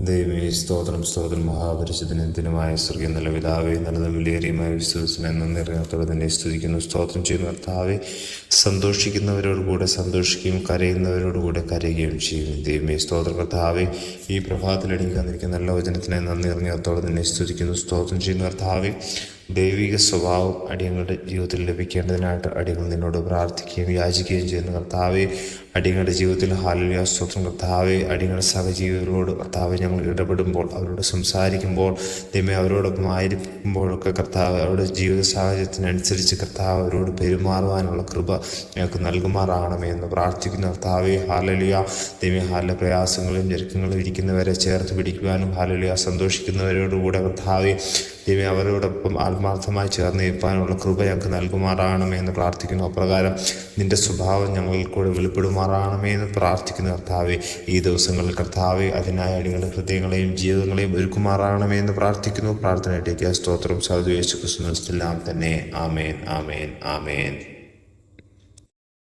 ദൈവമേ സ്തോത്രം സ്തോത്രം. മഹാപരിശുദ്ധനത്തിനുമായ സ്വർഗീയ നല്ല പിതാവേ നല്ലതും വിലയേറിയമായ വിശ്വസിനെ നിറഞ്ഞത്തോടെ തന്നെ സ്തുതിക്കുന്നു സ്തോത്രം ചെയ്യുന്ന. കർത്താവെ സന്തോഷിക്കുന്നവരോടുകൂടെ സന്തോഷിക്കുകയും കരയുന്നവരോടുകൂടെ കരയുകയും ചെയ്യും ദൈവമേ. സ്തോത്ര. കർത്താവെ ഈ പ്രഭാതത്തിൽ തന്നിരിക്കുന്ന നല്ല വചനത്തിനെ നന്ദി നിറഞ്ഞത്തോടെ തന്നെ സ്തുതിക്കുന്നു സ്തോത്രം ചെയ്യുന്ന. കർത്താവെ ദൈവിക സ്വഭാവം അടിയങ്ങളുടെ ജീവിതത്തിൽ ലഭിക്കേണ്ടതിനായിട്ട് അടിയങ്ങൾ നിന്നോട് പ്രാർത്ഥിക്കുകയും യാചിക്കുകയും ചെയ്യുന്ന കർത്താവെ അടിയങ്ങളുടെ ജീവിതത്തിൽ ഹാലിയ സ്തോത്രം. കർത്താവെ അടിയങ്ങളുടെ സഹജീവികളോട് കർത്താവെ ഞങ്ങൾ ഇടപെടുമ്പോൾ അവരോട് സംസാരിക്കുമ്പോൾ ദൈവമേ അവരോടൊപ്പം ആയിരിക്കുമ്പോഴൊക്കെ കർത്താവ് അവരുടെ ജീവിത സാഹചര്യത്തിനനുസരിച്ച് കർത്താവ് അവരോട് പെരുമാറുവാനുള്ള കൃപ ഞങ്ങൾക്ക് നൽകുമാറാകണമേ എന്ന് പ്രാർത്ഥിക്കുന്ന. കർത്താവെ ഹാലലിയ. ദൈവമേ ഹാലിലെ പ്രയാസങ്ങളും ഞെരുക്കങ്ങളും ഇരിക്കുന്നവരെ ചേർത്ത് പിടിക്കുവാനും ഹാലലിയ സന്തോഷിക്കുന്നവരോടുകൂടെ കർത്താവെ ദൈവമേ അവരോടൊപ്പം ആത്മാർത്ഥമായി ചേർന്ന് ഇരിപ്പാനുള്ള കൃപ ഞങ്ങൾക്ക് നൽകുമാറാകണമേ എന്ന് പ്രാർത്ഥിക്കുന്നു. അപ്രകാരം നിന്റെ സ്വഭാവം ഞങ്ങളിൽ കൂടെ വെളിപ്പെടുമാറാകണമേ എന്ന് പ്രാർത്ഥിക്കുന്നു കർത്താവെ. ഈ ദിവസങ്ങളിൽ കർത്താവെ അതിനായി അടികളുടെ ഹൃദയങ്ങളെയും ജീവിതങ്ങളെയും ഒരുക്കുമാറാകണമേ എന്ന് പ്രാർത്ഥിക്കുന്നു. പ്രാർത്ഥനയിട്ടേക്ക് സ്തോത്രം. സാധു യേശു ക്രിസ്തുവിനെല്ലാം തന്നെ. ആമേൻ ആമേൻ ആമേൻ.